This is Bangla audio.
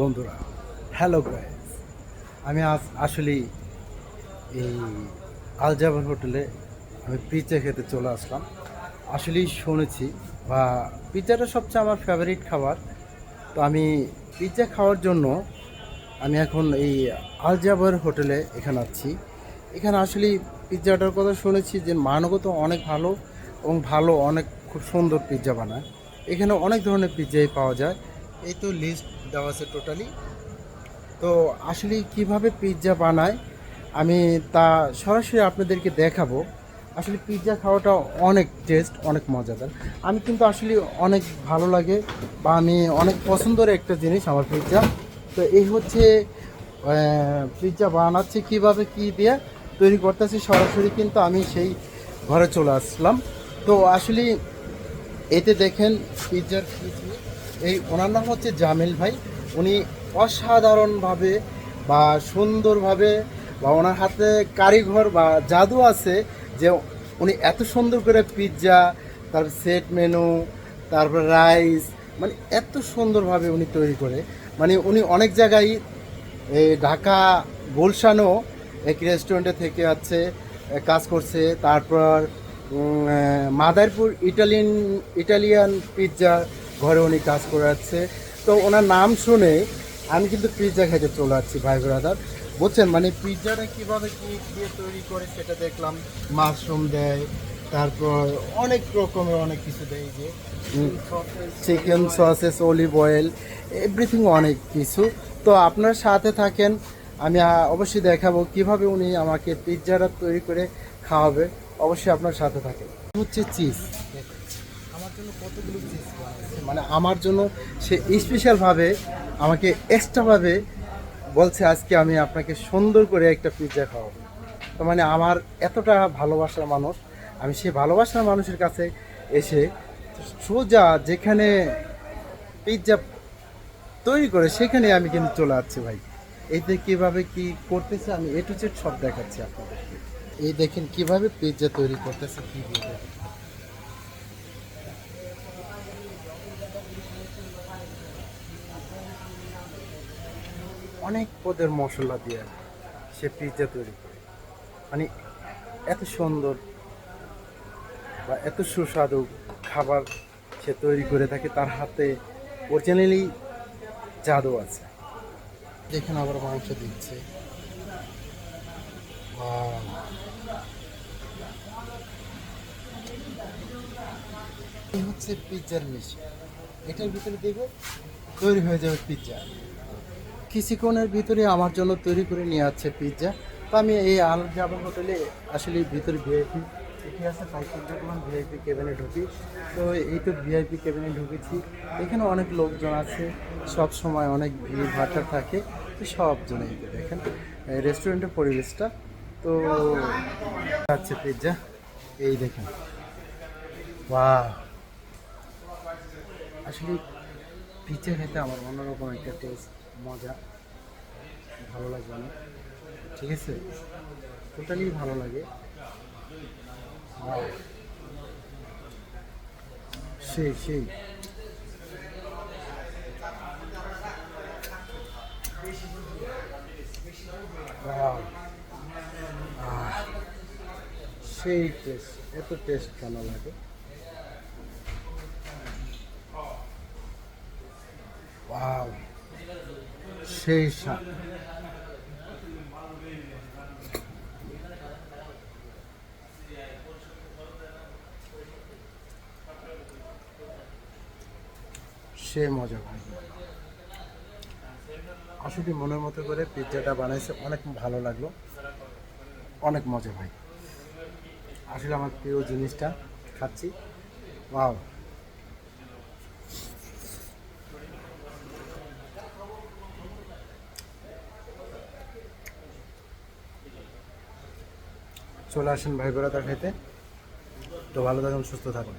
বন্ধুরা হ্যালো গাইস আমি আজ আসলে এই আলজাবার হোটেলে আমি পিৎজা খেতে চলে আসলাম। আসলেই শুনেছি, বা পিৎজাটা সবচেয়ে আমার ফেভারিট খাবার। তো আমি পিৎজা খাওয়ার জন্য আমি এখন এই আলজাবার হোটেলে এখানে আছি। এখানে আসলে পিৎজাটার কথা শুনেছি যে মানগত অনেক ভালো এবং ভালো অনেক খুব সুন্দর পিৎজা বানায়। এখানে অনেক ধরনের পিৎজাই পাওয়া যায়। এই তো লিস্ট দেওয়া আছে টোটালি তো আসলে কীভাবে পিৎজা বানায়, আমি তা সরাসরি আপনাদেরকে দেখাবো। আসলে পিৎজা খাওয়াটা অনেক টেস্ট অনেক মজাদার। আমি কিন্তু আসলে অনেক ভালো লাগে বা আমি অনেক পছন্দের একটা জিনিস আমার পিৎজা তো এই হচ্ছে পিৎজা বানাচ্ছে কীভাবে কি দিয়ে, তৈরি করতেছি সরাসরি কিন্তু আমি সেই ঘরে চলে আসলাম। তো আসলে এতে দেখেন পিৎজার কিছু এই ওনার নাম হচ্ছে জামিল ভাই। উনি অসাধারণভাবে বা সুন্দরভাবে বা ওনার হাতে কারিঘর বা জাদু আছে যে উনি এত সুন্দর করে পিৎজা তারপর সেট মেনু, তারপর রাইস মানে এত সুন্দরভাবে উনি তৈরি করে। মানে উনি অনেক জায়গায় এই ঢাকা গুলশানও এক রেস্টুরেন্টে থেকে আছে কাজ করছে। তারপর মাদারপুর ইটালিয়ান ইটালিয়ান পিৎজা ঘরে উনি কাজ করে যাচ্ছে তো ওনার নাম শুনে আমি কিন্তু পিৎজা খেতে চলে যাচ্ছি ভাই ব্রাদার বুঝছেন? মানে পিৎজাটা কীভাবে কী দিয়ে তৈরি করে সেটা দেখলাম। মাশরুম দেয় তারপর অনেক রকমের অনেক কিছু দেয় যে। Chicken sausage olive oil everything অনেক কিছু। তো আপনার সাথে থাকেন আমি অবশ্যই দেখাবো কীভাবে উনি আমাকে পিৎজাটা তৈরি করে খাওয়াবে। অবশ্যই আপনার সাথে থাকেন। হচ্ছে চিজ মানে আমার জন্য সে স্পেশালভাবে আমাকে এক্সট্রাভাবে বলছে, আজকে আমি আপনাকে সুন্দর করে একটা পিৎজা খাওয়াবো। তো মানে আমার এতটা ভালোবাসার মানুষ, আমি সেই ভালোবাসার মানুষের কাছে এসে সোজা যেখানে পিৎজা তৈরি করে, সেখানে আমি কিন্তু চলে আসছি ভাই। এতে কীভাবে কি করতেছে আমি এ টু জেড সব দেখাচ্ছি আপনাদেরকে। এই দেখেন কীভাবে পিৎজা তৈরি করতেছে, কি দিয়ে অনেক পদের মশলা দিয়ে সে পিৎজা তৈরি করে। মানে এত সুন্দর বা এত সুস্বাদু খাবার সে তৈরি করে থাকে, তার হাতে অরিজিনালি জাদু আছে। যেখানে আবার মাংস দিচ্ছে। হচ্ছে পিৎজার মেশিন এটার ভিতরে দেবে তৈরি হয়ে যাবে পিৎজা কিছুক্ষণের ভিতরে আমার জন্য তৈরি করে নিয়ে আসছে পিৎজা তো আমি এই আল জাবার হোটেলে আসলে ভিতরে ভিআইপি এটি আছে, তাই ভিআইপি কেবিনে ঢুকি। তো এই তো ভিআইপি কেবিনে ঢুকেছি। এখানে অনেক লোকজন আছে, সব সময় অনেক ভিড়, ভাটা থাকে। তো সব জনেই দেখেন রেস্টুরেন্টের পরিবেশটা। তো আছে পিৎজা এই দেখেন। বাহ আসলে পিৎজা খেতে আমার অন্যরকম একটা টেস্ট মজা। ভালো লাগে অনেক। ঠিক আছে? টোটালি ভালো লাগে. সেই সেই। সেই টেস্ট এত টেস্ট ভালো লাগে? সেই সে মজা ভাই। আসলে মনের মতো করে পিৎজাটা বানাইছে, অনেক ভালো লাগল। অনেক মজা ভাই। আসলে আমার প্রিয় জিনিসটা খাচ্ছি। ওয়াও চলে আসেন ভাই বেড়াতা খেতে তো ভালো থাকুন সুস্থ থাকুন।